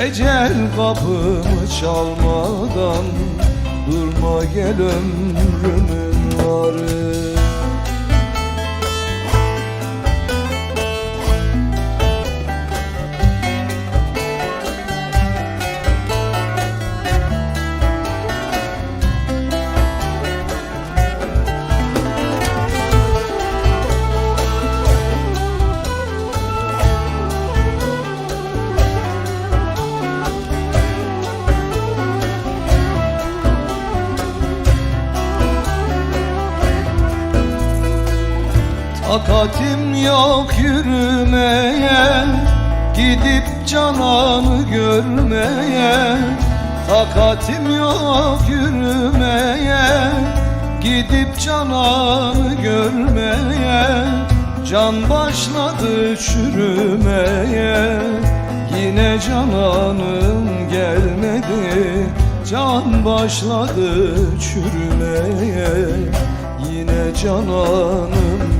Ecel kapımı çalmadan Durma gel ömrümün varı Takatim yok yürümeye Gidip cananı görmeye. Takatim yok yürümeye Gidip cananı görmeye. Can başladı çürümeye Yine cananım gelmedi. Can başladı çürümeye Yine cananım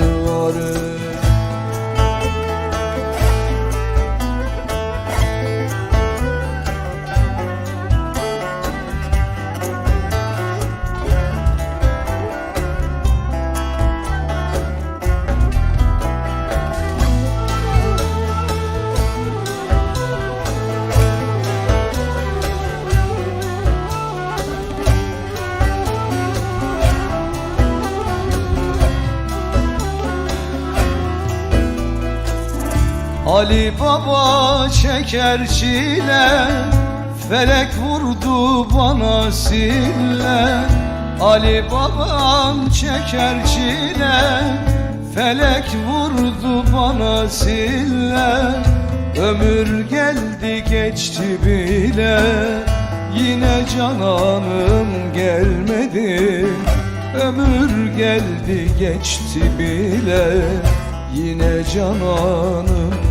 varı Ali Baba çeker çile Felek vurdu bana sille Ali babam çeker çile Felek vurdu bana sille Ömür geldi geçti bile Yine cananım gelmedi. Ömür geldi geçti bile Yine cananım